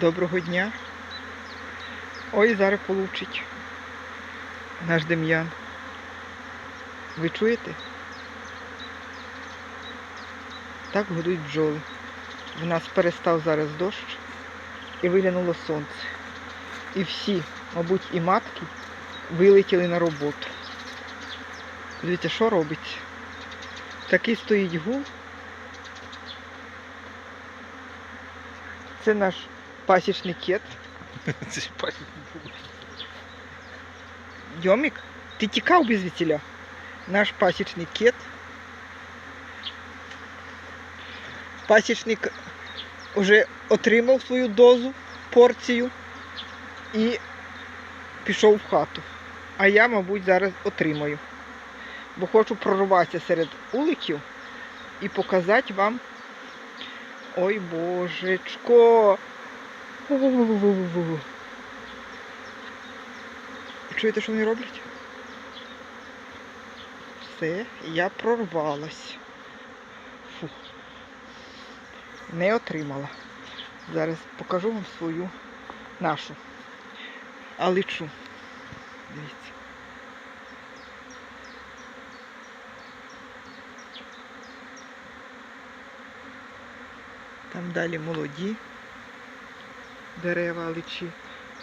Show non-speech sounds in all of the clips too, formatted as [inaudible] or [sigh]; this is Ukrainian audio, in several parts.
Доброго дня. Ой, зараз получить наш Дем'ян. Ви чуєте? Так гудуть бджоли. В нас перестав зараз дощ і виглянуло сонце. І всі, мабуть, і матки вилетіли на роботу. Дивіться, що робиться? Такий стоїть гул. Це наш пасічний кет. [laughs] Це ж. Йомік, ти тікав без вітіля? Наш пасічний кет. Пасічник вже отримав свою дозу, порцію і пішов в хату. А я, мабуть, зараз отримаю. Бо хочу прорватися серед уликів і показати вам. Ой божечко. Чуєте, що вони роблять? Все, я прорвалась. Фух. Не отримала. Зараз покажу вам свою нашу. Аличу. Дивіться. Там далі молоді дерева аличі,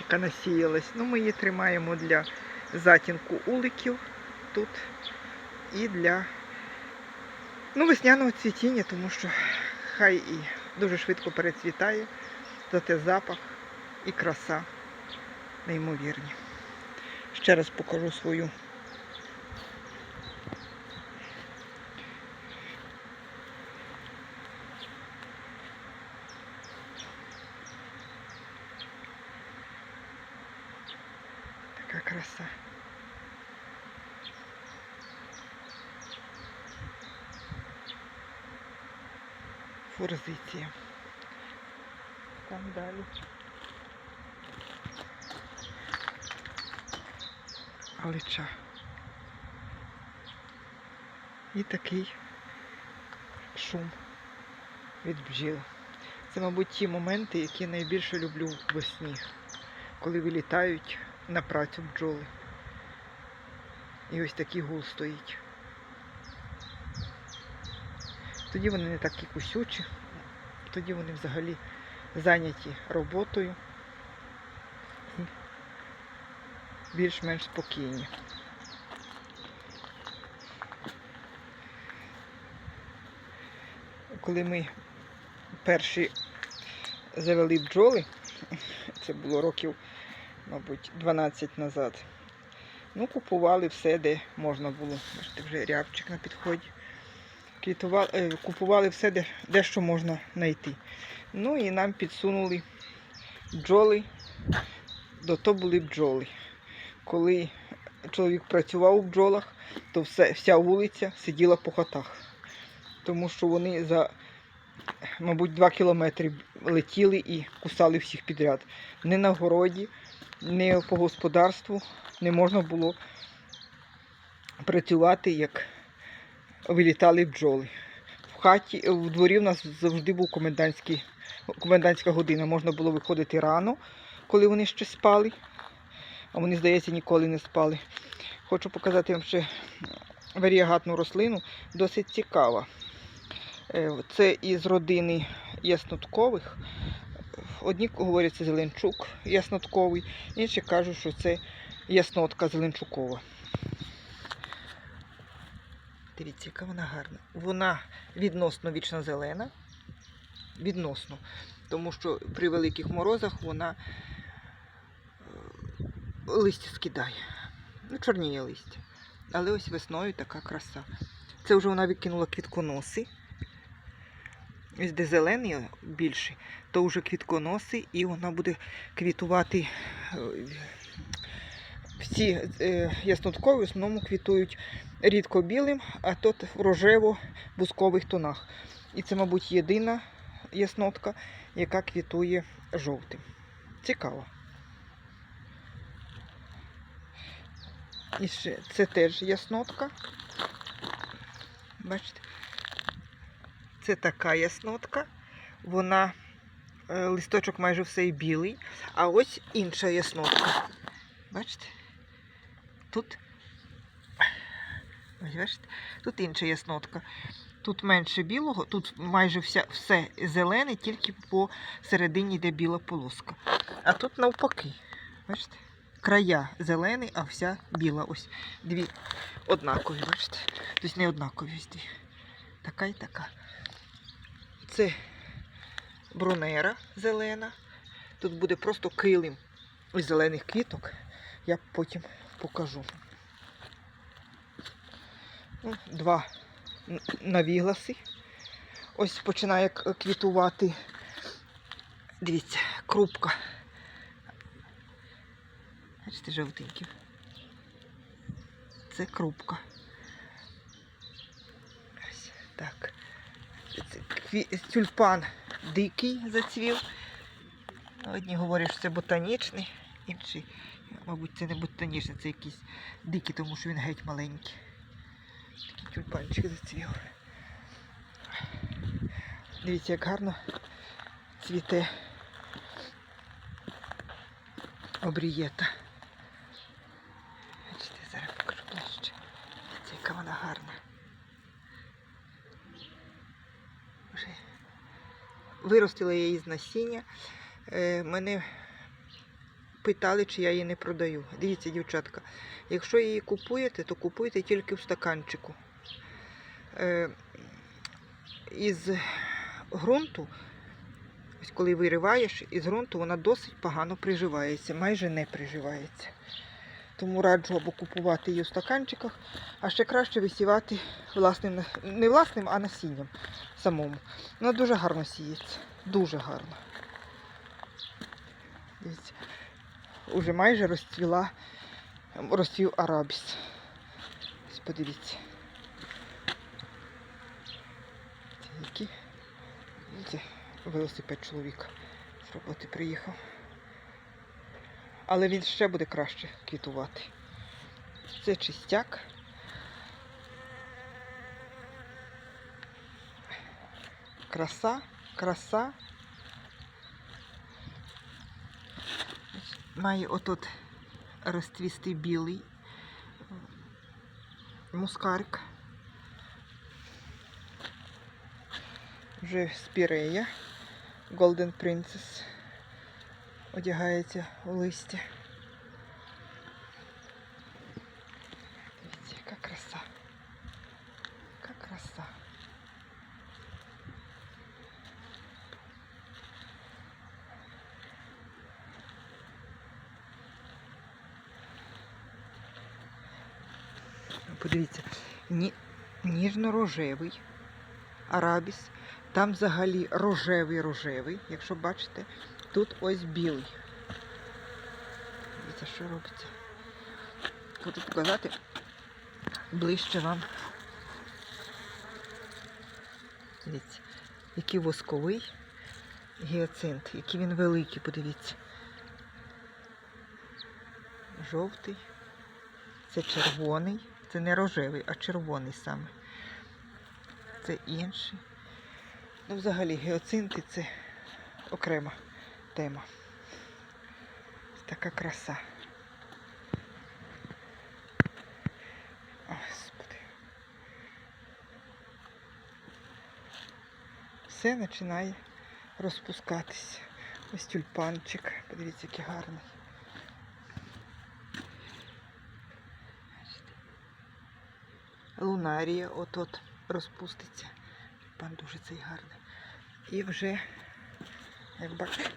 яка насіялась. Ну, ми її тримаємо для затінку уликів тут і для ну, весняного цвітіння, тому що хай і дуже швидко перецвітає, зате запах і краса неймовірні. Ще раз покажу свою. Така краса. Форзиція. Там далі. Алича. І такий шум від бджіл. Це, мабуть, ті моменти, які найбільше люблю весні, коли вилітають на працю бджоли. І ось такий гул стоїть. Тоді вони не такі кусючі, тоді вони взагалі зайняті роботою і більш-менш спокійні. Коли ми перші завели бджоли, це було років, мабуть, 12 назад. Ну, купували все, де можна було. Бачите, вже рябчик на підході. Квітували, е, купували все, де, де що можна знайти. Ну і нам підсунули бджоли, до то були бджоли. Коли чоловік працював у бджолах, то все, вся вулиця сиділа по хатах. Тому що вони за, мабуть, два кілометри летіли і кусали всіх підряд. Не на городі, не по господарству не можна було працювати, як вилітали бджоли. В хаті, в дворі в нас завжди був комендантський, комендантська година. Можна було виходити рано, коли вони ще спали. А вони, здається, ніколи не спали. Хочу показати вам ще варіагатну рослину, досить цікава. Е, Це із родини ясноткових. Одні говорять, це зеленчук яснотковий, інші кажуть, що це яснотка зеленчукова. Дивіться, яка вона гарна. Вона відносно вічно зелена. Відносно. Тому що при великих морозах вона е, листя скидає. Ну, чорніє листя. Але ось весною така краса. Це вже вона викинула квітконоси. Де зелений більший, то вже квітконоси, і вона буде квітувати. е, Всі е, ясноткові в основному квітують рідко білим, а тут в рожево-бускових тонах. І це, мабуть, єдина яснотка, яка квітує жовтим. Цікаво. І ще це теж яснотка. Бачите? Це така яснотка. Вона е, листочок майже все білий, а ось інша яснотка. Бачите? Тут, бачите, тут інша яснотка. Тут менше білого, тут майже вся, все зелене, тільки по середині йде біла полоска. А тут навпаки. Бачите? Края зелені, а вся біла. Ось дві однакові, бачите? Тобто не однакові ось дві. Така і така. Це бронера зелена. Тут буде просто килим із зелених квіток. Я потім покажу. Ну, два навігласи. Ось починає квітувати. Дивіться, крупка. Бачите, жовтенькі. Це крупка. Ось так. Тюльпан дикий зацвів. Одні говорять, що це ботанічний, інші, мабуть, це не ботанічний, це якийсь дикий, тому що він геть маленький. Такий тюльпанчик зацвів. Дивіться, як гарно цвіте обрієта. Бачите, зараз покажу ближче. Це яка вона гарна. Вже виростила її з насіння. Е, мене питали, чи я її не продаю. Дивіться, дівчатка, якщо її купуєте, то купуйте тільки в стаканчику. Е, із ґрунту, ось коли вириваєш, із ґрунту вона досить погано приживається, майже не приживається. Тому раджу або купувати її в стаканчиках, а ще краще висівати власним, не власним, а насінням самому. Вона дуже гарно сіється. Дуже гарно. Дивіться, уже майже розцвіла, розцвів арабіс. Ось подивіться. Які? Це велосипед чоловіка з роботи приїхав. Але він ще буде краще квітувати. Це чистяк. Краса, краса. Має отут розцвісти білий мускарик. Вже спірея. Golden Princess одягається у листя. Дивіться, яка краса. Яка краса. Подивіться, ні, ніжно-рожевий арабіс. Там взагалі рожевий-рожевий, якщо бачите, тут ось білий. Дивіться, що робиться. Хочу показати ближче вам. Дивіться, який восковий гіацинт, який він великий, подивіться. Жовтий. Це червоний. Це не рожевий, а червоний саме. Це інший. Ну, взагалі, геоцинти це окрема тема. Така краса. Господи. Все починає розпускатися. Ось тюльпанчик. Подивіться, який гарний. Лунарія от-от розпуститься. Пан дуже цей гарний. І вже, як бачите,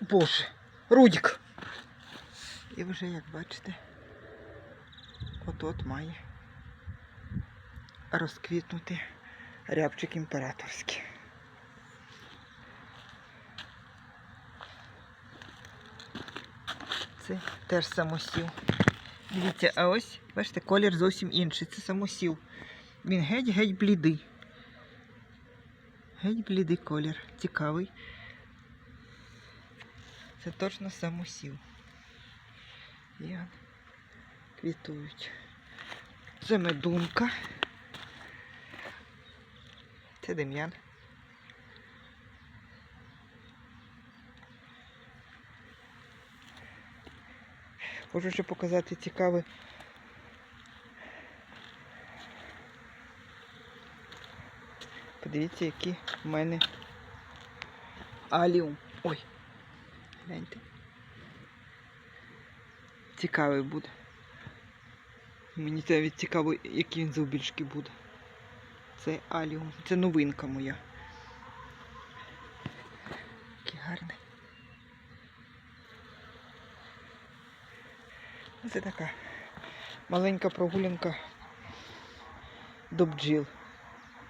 Боже, Рудік. І вже, як бачите, от-от має розквітнути рябчик імператорський. Це теж самосів. Дивіться, а ось, бачите, колір зовсім інший. Це самосів. Він геть-геть блідий. Геть блідий колір. Цікавий. Це точно самосів. Ян. квітують. Це медунка. Це дем'ян. Хочу ще показати цікаве. Подивіться, які в мене аліум. Ой! Гляньте. Цікавий буде. Мені від цікаво, який він завбільшки буде. Це аліум. Це новинка моя. Який гарний. Це така маленька прогулянка до бджіл.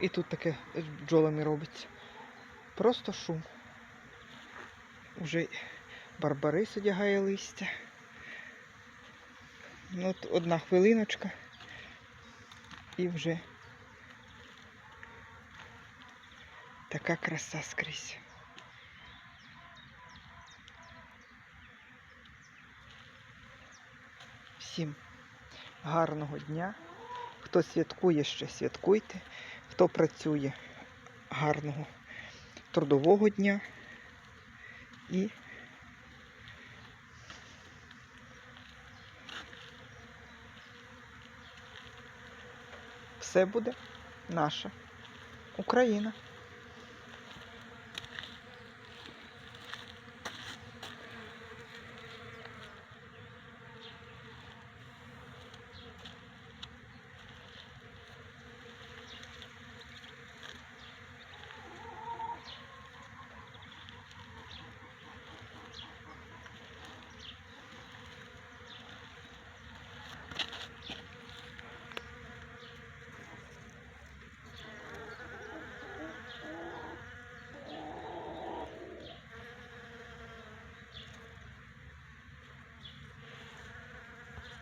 І тут таке з бджолами робиться. Просто шум. Уже барбарис одягає листя. Ну, от одна хвилиночка. І вже така краса скрізь. Всім гарного дня. Хто святкує ще святкуйте. Хто працює гарного трудового дня. І все буде наша Україна.